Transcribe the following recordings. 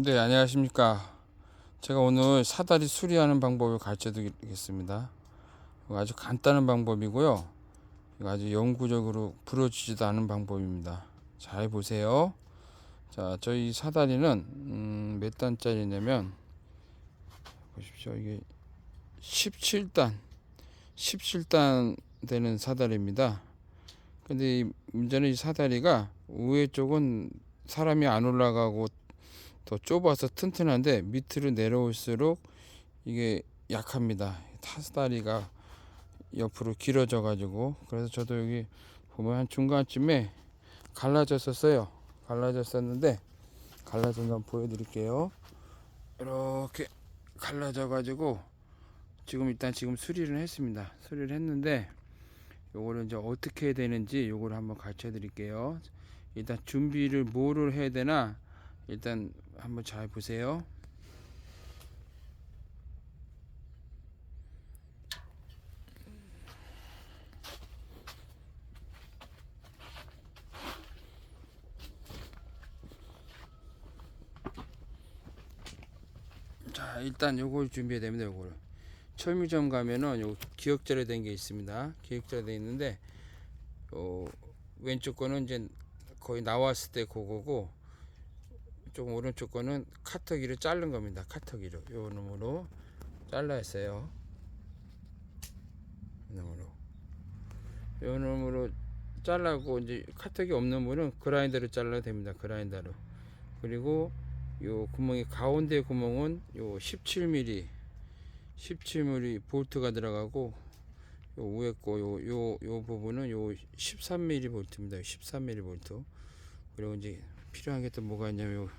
네, 안녕하십니까. 제가 오늘 사다리 수리하는 방법을 가르쳐 드리겠습니다. 아주 간단한 방법이고요. 아주 영구적으로 부러지지도 않은 방법입니다. 잘 보세요. 자, 저희 사다리는 음, 몇 단짜리냐면 보십시오. 이게 17단 17단 되는 사다리입니다. 근데 이 문제는 이 사다리가 위에 쪽은 사람이 안 올라가고 더 좁아서 튼튼한데 밑으로 내려올수록 이게 약합니다. 타스다리가 옆으로 길어져 가지고 그래서 저도 여기 보면 한 중간쯤에 갈라졌었어요. 갈라졌었는데 갈라진 거 한번 보여드릴게요. 이렇게 갈라져 가지고 지금 일단 지금 수리를 했습니다. 수리를 했는데 요거를 이제 어떻게 해야 되는지 요거를 한번 가르쳐 드릴게요. 일단 준비를 뭐를 해야 되나 일단 한번 잘 보세요. 자, 일단 요걸 준비해야 됩니다. 요거를. 철미점 가면은 요 기억자로 된 게 있습니다. 기억자로 돼 있는데 요 왼쪽 거는 이제 거의 나왔을 때 그거고 좀 오른쪽 거는 카터기로 자른 겁니다. 카터기로 요 놈으로 잘라했어요. 이 놈으로 요 놈으로 잘라고 이제 카터기 없는 분은 그라인더로 잘라도 됩니다. 그라인더로 그리고 요 구멍이 가운데 구멍은 요 17mm 17mm 볼트가 들어가고 요 위에 거요 요요 부분은 요 13mm 볼트입니다. 13mm 볼트 그리고 이제 필요한 게 또 뭐가 있냐면 요,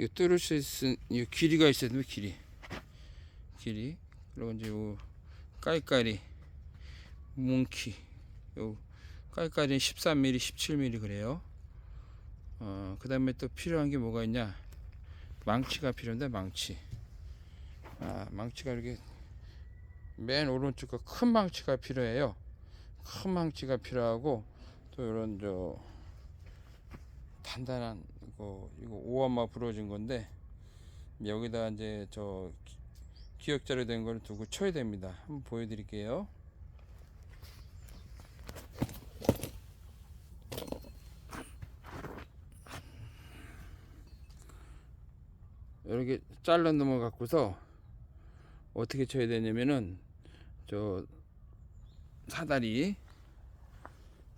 요 뚫을 수 있는 요 길이가 있어야 됩니다. 길이. 길이. 그리고 이제 요 깔깔이 뭉키. 요 깔깔이 13mm 17mm 그래요. 어, 그 다음에 또 필요한 게 뭐가 있냐? 망치가 필요한데 망치. 아, 망치가 이렇게 맨 오른쪽 거큰 망치가 필요해요. 큰 망치가 필요하고 또 이런 저 단단한 이거 이거 오한마 부러진 건데 여기다 이제 저 기- 기억자로 된 걸 두고 쳐야 됩니다 한번 보여드릴게요 이렇게 잘라 넘어 갖고서 어떻게 쳐야 되냐면은 저 사다리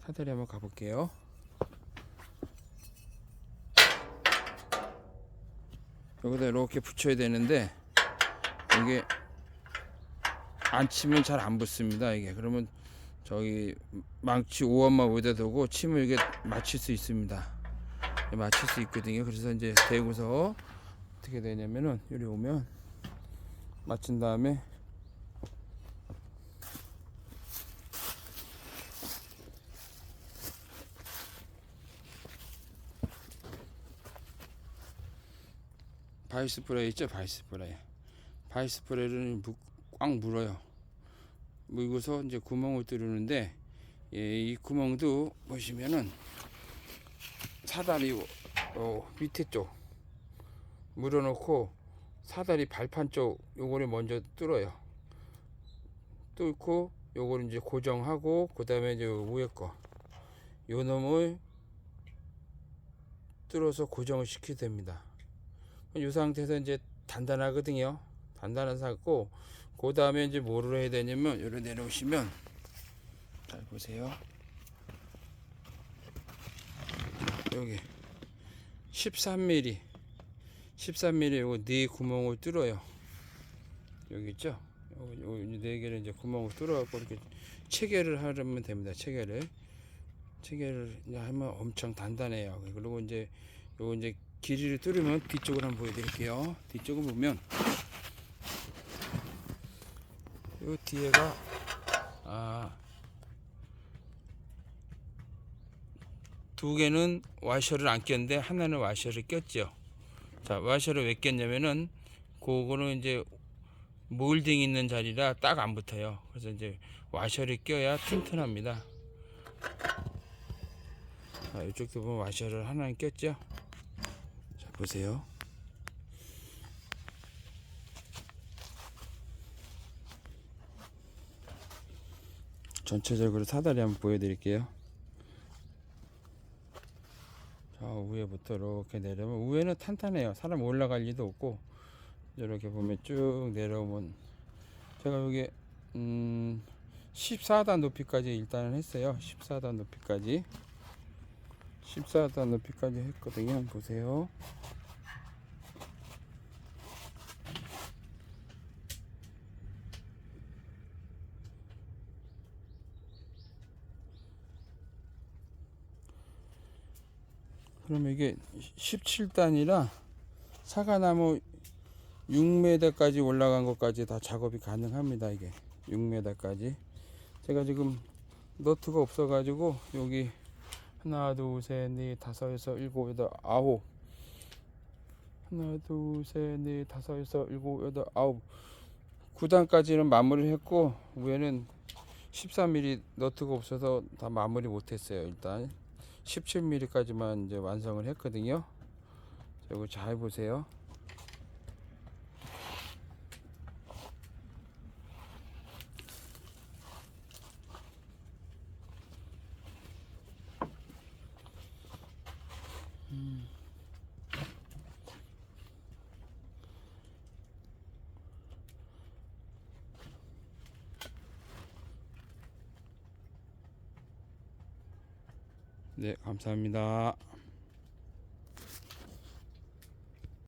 사다리 한번 가볼게요. 여기다 이렇게 붙여야 되는데 이게 안 치면 잘 안 붙습니다. 이게 그러면 저기 망치 오한마 위에다 두고 치면 이게 맞출 수 있습니다. 맞출 수 있거든요. 그래서 이제 대고서 어떻게 되냐면은 여기 오면 맞춘 다음에 바이스프레이 있죠 바이스프레이 바이스프레이를 무- 꽉 물어요 물고서 이제 구멍을 뚫는데 예, 이 구멍도 보시면은 사다리 어, 밑에 쪽 물어놓고 사다리 발판 쪽 요거를 먼저 뚫어요. 뚫고 요거를 이제 고정하고 그 다음에 이제 위에 거요 놈을 뚫어서 고정을 시켜야 됩니다. 이 상태에서 이제 단단하거든요. 단단한 사고 그 다음에 이제 뭐를 해야 되냐면 요를 내려오시면 잘 보세요. 여기 13mm 13mm 요거 네 구멍을 뚫어요. 여기 있죠? 요거, 요거 네 개를 이제 구멍을 뚫어갖고 이렇게 체결을 하려면 됩니다. 체결을 체결을 하면 엄청 단단해요. 그리고 이제 요거 이제 길이를 뚫으면 뒤쪽을 한번 보여드릴게요. 뒤쪽을 보면 요 뒤에가 아. 두 개는 와셔를 안 꼈는데 하나는 와셔를 꼈죠. 자, 와셔를 왜 꼈냐면은 그거는 이제 몰딩 있는 자리라 딱 안 붙어요. 그래서 이제 와셔를 껴야 튼튼합니다. 자, 이쪽도 보면 와셔를 하나 꼈죠. 보세요. 전체적으로 사다리 한번 보여드릴게요. 자 위에부터 이렇게 내려오면 위에는 탄탄해요. 사람 올라갈 리도 없고 이렇게 보면 쭉 내려오면 제가 여기 음 14단 높이까지 일단은 했어요. 14단 높이까지. 14단 높이까지 했거든요. 보세요. 그러면 이게 17단이라 사과나무 6m까지 올라간 것까지 다 작업이 가능합니다. 이게 6m까지. 제가 지금 너트가 없어가지고 여기 하나, 둘, 셋, 넷, 다섯, 여섯, 일곱, 여덟, 아홉. 하나, 둘, 셋, 넷, 다섯, 여섯, 일곱, 여덟, 아홉. 9단까지는 마무리를 했고 위에는 13mm 너트가 없어서 다 마무리 못했어요. 일단 17mm까지만 이제 완성을 했거든요. 자, 이거 잘 보세요. 네, 감사합니다.